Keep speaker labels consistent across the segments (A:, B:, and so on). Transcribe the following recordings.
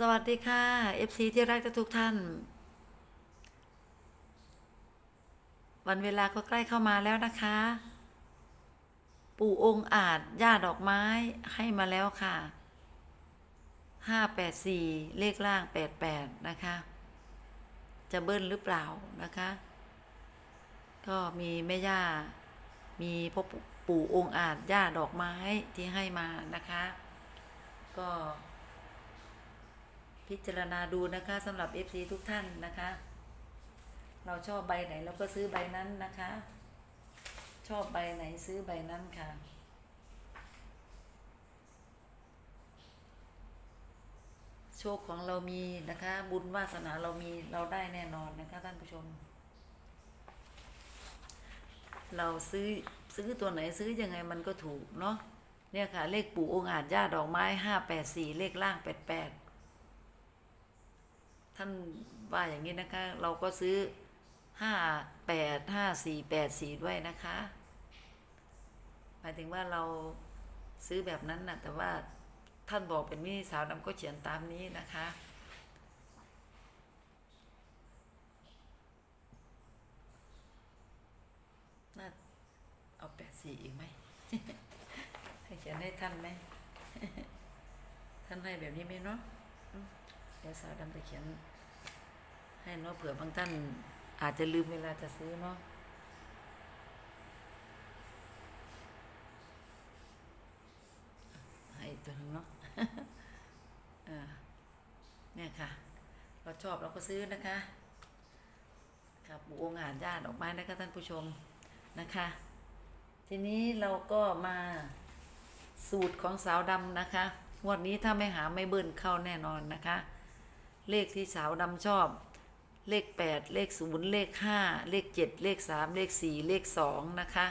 A: สวัสดีค่ะ FC ที่รักทุกท่าน วันเวลาก็ใกล้เข้ามาแล้วนะคะ ปู่องค์อาจย่าดอกไม้ให้มาแล้วค่ะห้าแปดสี่เลขล่างแปดแปดนะคะ จะเบิ้ลหรือเปล่านะคะ ก็มีแม่ย่า มีพ่อปู่องค์อาจย่าดอกไม้ที่ให้มานะคะ ก็ พิจารณาดูนะคะสำหรับ FC ทุกท่านนะคะ เราชอบใบไหนเราก็ซื้อใบนั้นนะคะ ชอบใบไหนซื้อใบนั้นค่ะโชคของเรามีนะคะ บุญวาสนาเรามีเราได้แน่นอนนะคะท่านผู้ชม เราซื้อซื้อตัวไหนซื้อยังไงมันก็ถูกเนาะเนี่ยค่ะ เลขปู่องอาจย่าดอกไม้ห้าแปดสี่เลขล่างแปดแปด ท่านว่าอย่างนี้นะคะ เราก็ซื้อห้าแปดห้าสี่แปดสี่ด้วยนะคะหมายถึงว่าเราซื้อแบบนั้นนะแต่ว่าท่านบอกเป็นนี่สาวดำก็เขียนตามนี้นะคะน่าเอาแปดสี่อีกไหมให้เขียนให้ท่านไหมท่านให้แบบนี้ไหมเนาะ เดี๋ยวสาวดำจะเขียน ให้เนาะเผื่อบางท่านอาจจะลืมเวลาจะซื้อเนาะให้ตัวนึงเนาะอ่าเนี่ยค่ะ เราชอบเราก็ซื้อนะคะครับบุองค์อาจญาติดอกไม้นะคะท่านผู้ชมนะคะ ทีนี้เราก็มาสูตรของสาวดำนะคะงวดนี้ถ้าไม่หาไม่เบิ้ลเข้าแน่นอนนะคะ เลขที่สาวดำชอบ เลขแปดเลขศูนย์เลขห้าเลขเจ็ดเลขสามเลขสี่เลขสองนะคะ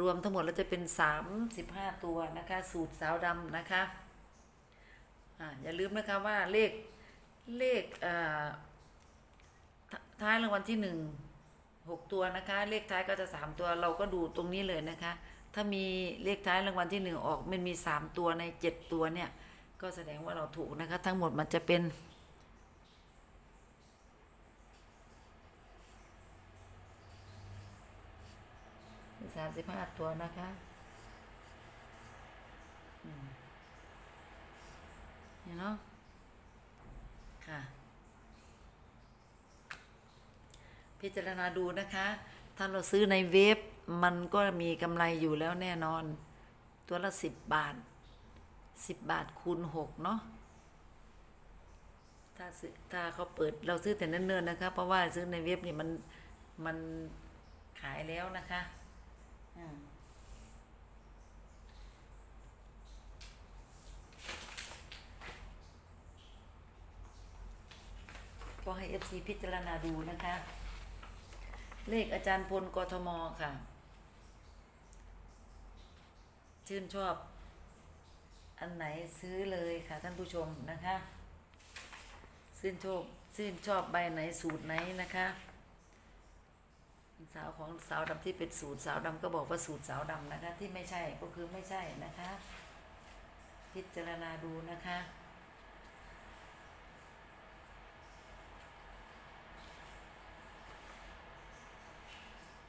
A: รวมทั้งหมดแล้วจะเป็นสามสิบห้าตัวนะคะ สูตรสาวดำนะคะอ่าอย่าลืมนะคะว่าเลขเลขอ่าทท้ายรางวัลที่หนึ่งหกตัวนะคะ เลขท้ายก็จะสามตัวเราก็ดูตรงนี้เลยนะคะ ถ้ามีเลขท้ายรางวัลที่หนึ่งออกมันมีสามตัวในเจ็ดตัวเนี่ย ก็แสดงว่าเราถูกนะคะ ทั้งหมดมันจะเป็น สามสิบห้าตัวนะคะเห็นเนาะค่ะ พิจารณาดูนะคะ ถ้าเราซื้อในเว็บมันก็มีกำไรอยู่แล้วแน่นอน ตัวละสิบบาทสิบบาทคูณหกเนาะถ้าซื้อถ้าเขาเปิดเราซื้อแต่เนิ่นๆนะคะ เพราะว่าซื้อในเว็บนี่มันมันขายแล้วนะคะ ก็ให้ FC พิจารณาดูนะคะ เลขอาจารย์พลกทมค่ะ ชื่นชอบ อันไหนซื้อเลยค่ะ ท่านผู้ชมนะคะ ชื่นชอบชื่นชอบใบไหนสูตรไหนนะคะ สาวของสาวดำที่เป็นสูตรสาวดำก็บอกว่าสูตรสาวดำนะคะ ที่ไม่ใช่ก็คือไม่ใช่นะคะ พิจารณาดูนะคะ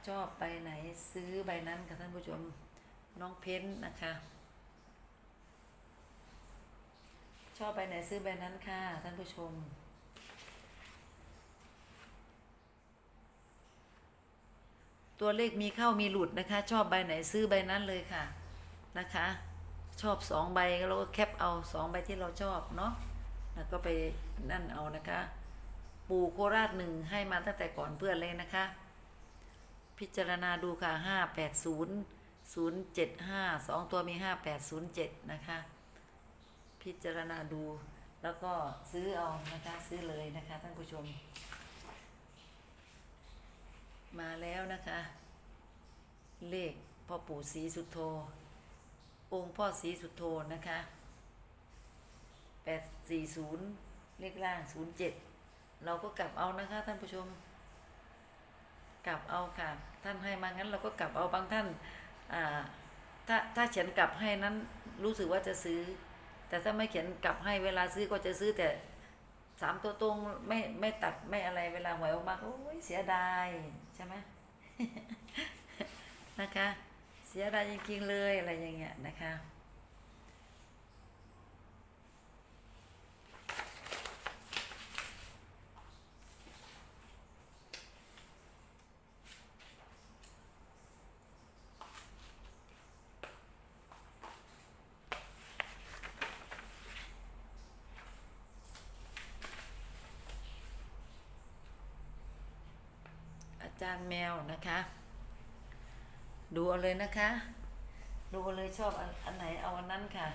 A: ชอบใบไหนซื้อใบนั้นค่ะท่านผู้ชมน้องเพ้นนะคะ ชอบใบไหนซื้อใบนั้นค่ะท่านผู้ชม ตัวเลขมีเข้ามีหลุดนะคะ ชอบใบไหนซื้อใบนั้นเลยค่ะนะคะ ชอบสองใบเราก็แคปเอาสองใบที่เราชอบเนาะแล้วก็ไปนั่นเอานะคะ ปู่โคราชหนึ่งให้มาตั้งแต่ก่อนเพื่อนเลยนะคะ พิจารณาดูค่ะห้าแปดศูนย์ศูนย์เจ็ดห้าสองตัวมีห้าแปดศูนย์เจ็ดนะคะ พิจารณาดูแล้วก็ซื้อเอานะคะซื้อเลยนะคะท่านผู้ชม มาแล้วนะคะ เลขพ่อปู่ศรีสุโธ องค์พ่อศรีสุโธนะคะแปดสี่ศูนย์เลขล่างศูนย์เจ็ดเราก็กลับเอานะคะท่านผู้ชม กลับเอาค่ะ ท่านให้มางั้นเราก็กลับเอาบางท่านอ่าถ้าถ้าเขียนกลับให้นั้นรู้สึกว่าจะซื้อ แต่ถ้าไม่เขียนกลับให้เวลาซื้อก็จะซื้อแต่ สามตัวตรงไม่ไม่ตัดไม่อะไรเวลาหวยออกมาก็โอ้ยเสียดายใช่ไหมนะคะ เสียดายจริงๆเลยอะไรอย่างเงี้ยนะคะารย์แมวนะคะ ดูเอาเลยนะคะ ดูเอาเลยชอบอันอันไหนเอาอันนั้นค่ะ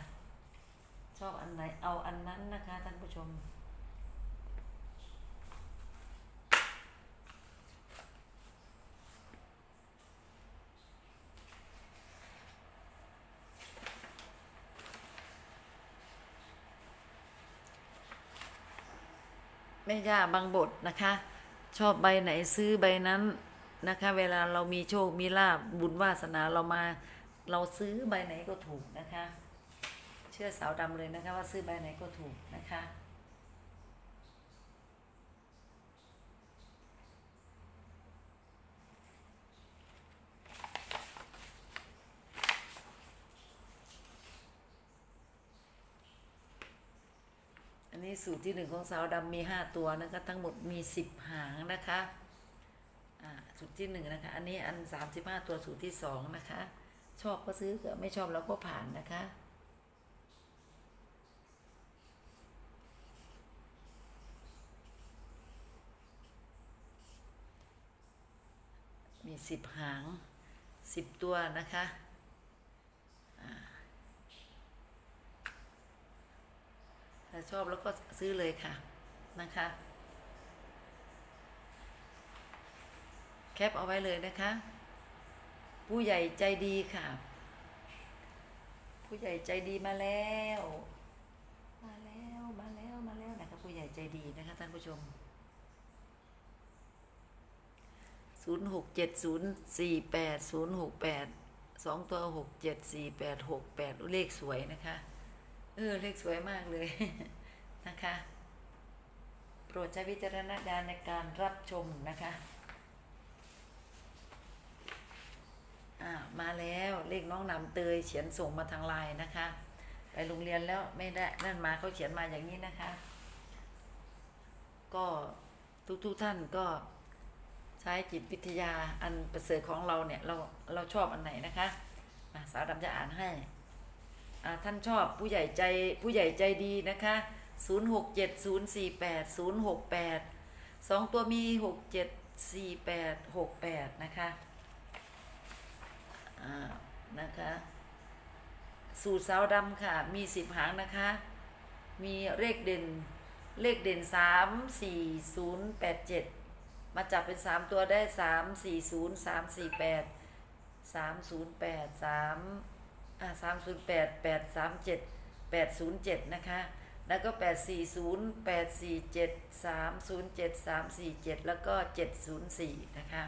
A: ชอบอันไหนเอาอันนั้นนะคะท่านผู้ชมแม่ย่าบางบทนะคะ ชอบใบไหนซื้อใบนั้นนะคะ เวลาเรามีโชคมีลาบบุญวาสนาเรามา เราซื้อใบไหนก็ถูกนะคะ เชื่อสาวดำเลยนะคะว่าซื้อใบไหนก็ถูกนะคะ สูตรที่หนึ่งของสาวดำมีห้าตัวนะคะทั้งหมดมีสิบหางนะคะสูตรที่หนึ่งนะคะ อันนี้อันสามสิบห้าตัวสูตรที่สองนะคะ ชอบก็ซื้อไม่ชอบเราก็ผ่านนะคะมีสิบหางสิบตัวนะคะอ่าถ้า ชอบแล้วก็ซื้อเลยค่ะนะคะ แคปเอาไว้เลยนะคะ ผู้ใหญ่ใจดีค่ะ ผู้ใหญ่ใจดีมาแล้ว มาแล้วมาแล้วมาแล้วนะคะผู้ใหญ่ใจดีนะคะท่านผู้ชมศูนย์หกเจ็ดศูนย์สี่แปดศูนย์หกแปดสองตัวหกเจ็ดสี่แปดหกแปดเลขสวยนะคะ ออเลขสวยมากเลยนะคะ โปรดใช้วิจารณญาณในการรับชมนะคะอ่ามาแล้วเลขน้องนำเตยเขียนส่งมาทางไลน์นะคะ ไปโรงเรียนแล้วไม่ได้นั่นมาเขาเขียนมาอย่างนี้นะคะ ก็ทุกๆทท่านก็ใช้จิตวิทยาอันประเสริฐของเราเนี่ย เราเราชอบอันไหนนะคะสาวดำจะอ่านให้ ท่านชอบผู้ใหญ่ใจผู้ใหญ่ใจดีนะคะ 0 6 7 0 4 8 0 6 8สองตัวมี 6 7 4 8 6 8 นะคะนะคะ สูตรสาวดำค่ะ มี 10 หางนะคะ มีเลขเด่นเลขเด่น 3 4 0 8 7 มาจับเป็นสามตัวได้สามสี่ศูนย์สาม สี่ามศูนย์แปดสามอ่าสามศูนย์แปดแปดสามเจ็ดแปดศูนย์เจ็ดนะคะ แล้วก็แปดสี่ศูนย์แปดสี่เจ็ดสามศูนย์เจ็ดสามสี่เจ็ดแล้วก็เจ็ดศูนย์สี่นะคะ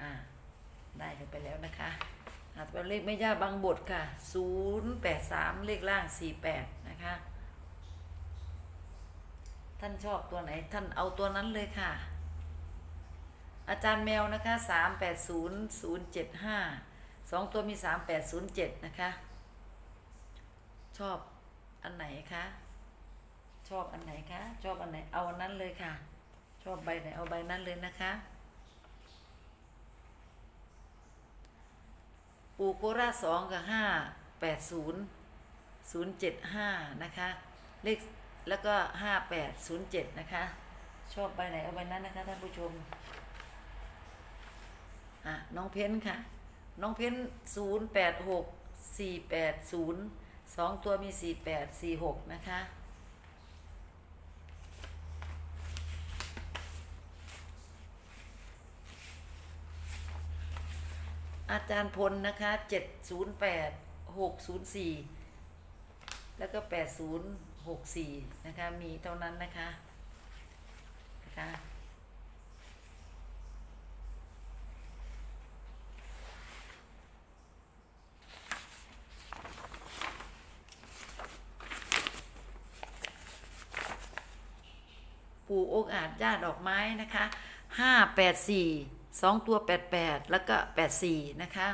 A: อ่า ได้กันไปแล้วนะคะอ่าตัวเลขไม่ยากบางบทค่ะศูนย์แปดสามเลขล่างสี่แปดนะคะ ท่านชอบตัวไหน ท่านเอาตัวนั้นเลยค่ะ อาจารย์แมวนะคะสามแปดศูนย์ศูนย์เจ็ดห้า สองตัวมีสามแปดศูนย์เจ็ดนะคะ ชอบอันไหนคะชอบอันไหนคะชอบอันไหนเอาอันนั้นเลยค่ะ ชอบใบไหนเอาใบนั้นเลยนะคะปูโคราสองกับห้าแปดศูนย์ศูนย์เจ็ดห้านะคะเลขแล้วก็ห้าแปดศูนย์เจ็ดนะคะชอบใบไหนเอาใบนั้นนะคะท่านผู้ชมอะน้องเพ้นค่ะ น้องเพ้นศูนย์แปดหกสี่แปดศูนย์สองตัวมีสี่แปดสี่หกนะคะ อาจารย์พลนะคะเจ็ดศูนย์แปดหกศูนย์สี่แล้วก็แปดศูนย์หกสี่นะคะ มีเท่านั้นนะคะนะคะ ปู่ องอาจย่าดอกไม้นะคะห้าแปดสี่สองตัวแปดแปดแล้วก็แปดสี่นะคะ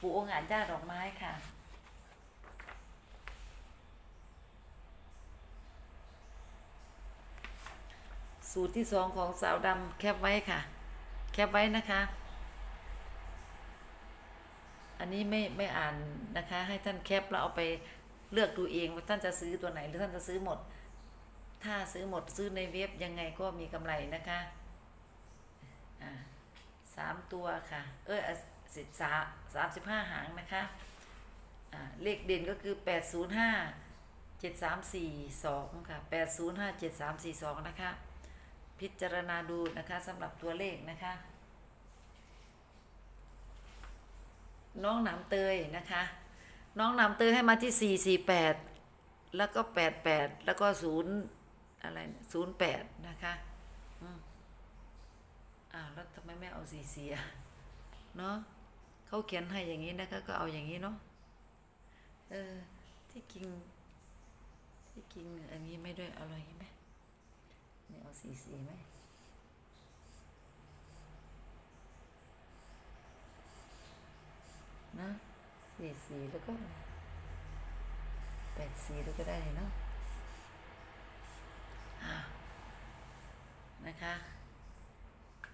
A: ปู่องอาจย่าดอกไม้ค่ะสูตรที่สองของสาวดำแคปไว้ค่ะ แคปไว้นะคะ อันนี้ไม่ไม่อ่านนะคะ ให้ท่านแคปแล้วเอาไปเลือกดูเองว่าท่านจะซื้อตัวไหนหรือท่านจะซื้อหมด ถ้าซื้อหมดซื้อในเว็บยังไงก็มีกำไรนะคะอ่าสามตัวค่ะ เออสิบสามสามสิบห้าหางนะคะอ่าเลขเด่นก็คือแปดศูนย์ห้าเจ็ดสามสี่สองค่ะแปดศูนย์ห้าเจ็ดสามสี่สองนะคะ พิจารณาดูนะคะสำหรับตัวเลขนะคะ น้องหนามเตยนะคะ น้องหนามเตยให้มาที่สี่สี่แปดแล้วก็แปดแปดแล้วก็ศูนย์ อะไรศูนย์แปดนะคะอ้าวแล้วทำไมไม่เอาสี่สี่อะเนาะเขาเขียนให้อย่างนี้นะคะก็เอาอย่างนี้เนาะเออที่กินที่กินอันนี้ไม่ด้วยเอาอะไรไหมไม่เอาสี่สีไหมนะสี่สีแล้วก็แปดสีแล้วก็ได้เนาะอะ นะคะ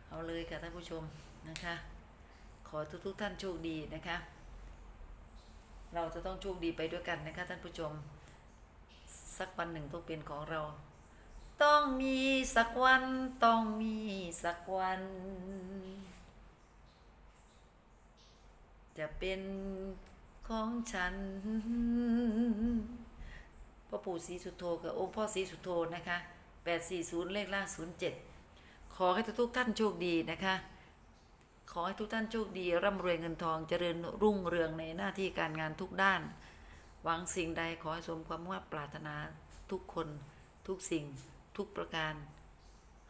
A: เอาเลยค่ะท่านผู้ชมนะคะ ขอทุกทุกท่านโชคดีนะคะ เราจะต้องโชคดีไปด้วยกันนะคะท่านผู้ชม สักวันหนึ่งต้องเป็นของเรา ต้องมีสักวันต้องมีสักวัน จะเป็นของฉันพ่อปู่ศรีสุโธกับองค์พ่อศรีสุโธนะคะ 840 เลขล่าง 07 ขอให้ทุกท่านโชคดีนะคะ ขอให้ทุกท่านโชคดี ร่ำรวยเงินทองเจริญรุ่งเรืองในหน้าที่การงานทุกด้าน หวังสิ่งใดขอให้สมความมุ่งมั่นปรารถนาทุกคนทุกสิ่งทุกประการ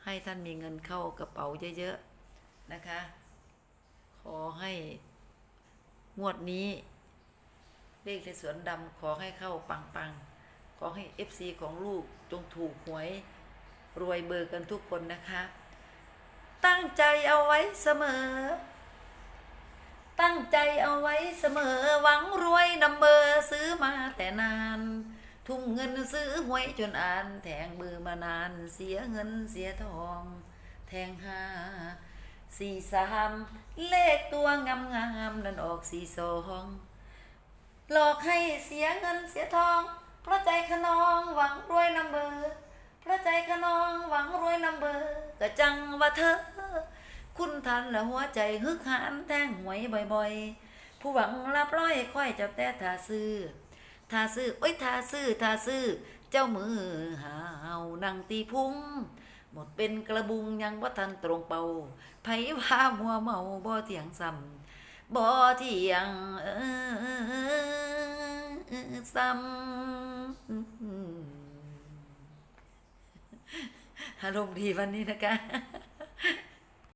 A: ให้ท่านมีเงินเข้ากระเป๋าเยอะๆนะคะ ขอให้งวดนี้เลขในสวนดำขอให้เข้าปังๆ ขอให้เอฟซีของลูกจงถูกหวย รวยเบอร์กันทุกคนนะคะ ตั้งใจเอาไว้เสมอ ตั้งใจเอาไว้เสมอ หวังรวยนำเบอร์ซื้อมาแต่นาน ทุ่มเงินซื้อหวยจนอ่าน แทงมือมานาน เสียเงินเสียทอง แทงห้าสี่สามเลขตัวงามงามๆนั่นออกสี่สองหลอกให้เสียเงินเสียทอง เพราะใจขนองหวังรวยนำเบอร์ พระใจขนองหวังรวยนำเบอร์ก็จังว่าเธอ คุณทันและหัวใจฮึกหันแทงหวยบ่อยๆ ผู้หวังรับร้อยค่อยจับแต่ทาซื้อทาซื้อโอ้ยทาซื้อทาซื้อ เจ้ามือหาวนังตีพุงหมดเป็นกระบุงยังบ่าทันตรงเป่าไผว่ามัวเมาบ่เถียงซ้ำบ่เถียงซ้ำ อารมณ์ดีวันนี้นะคะ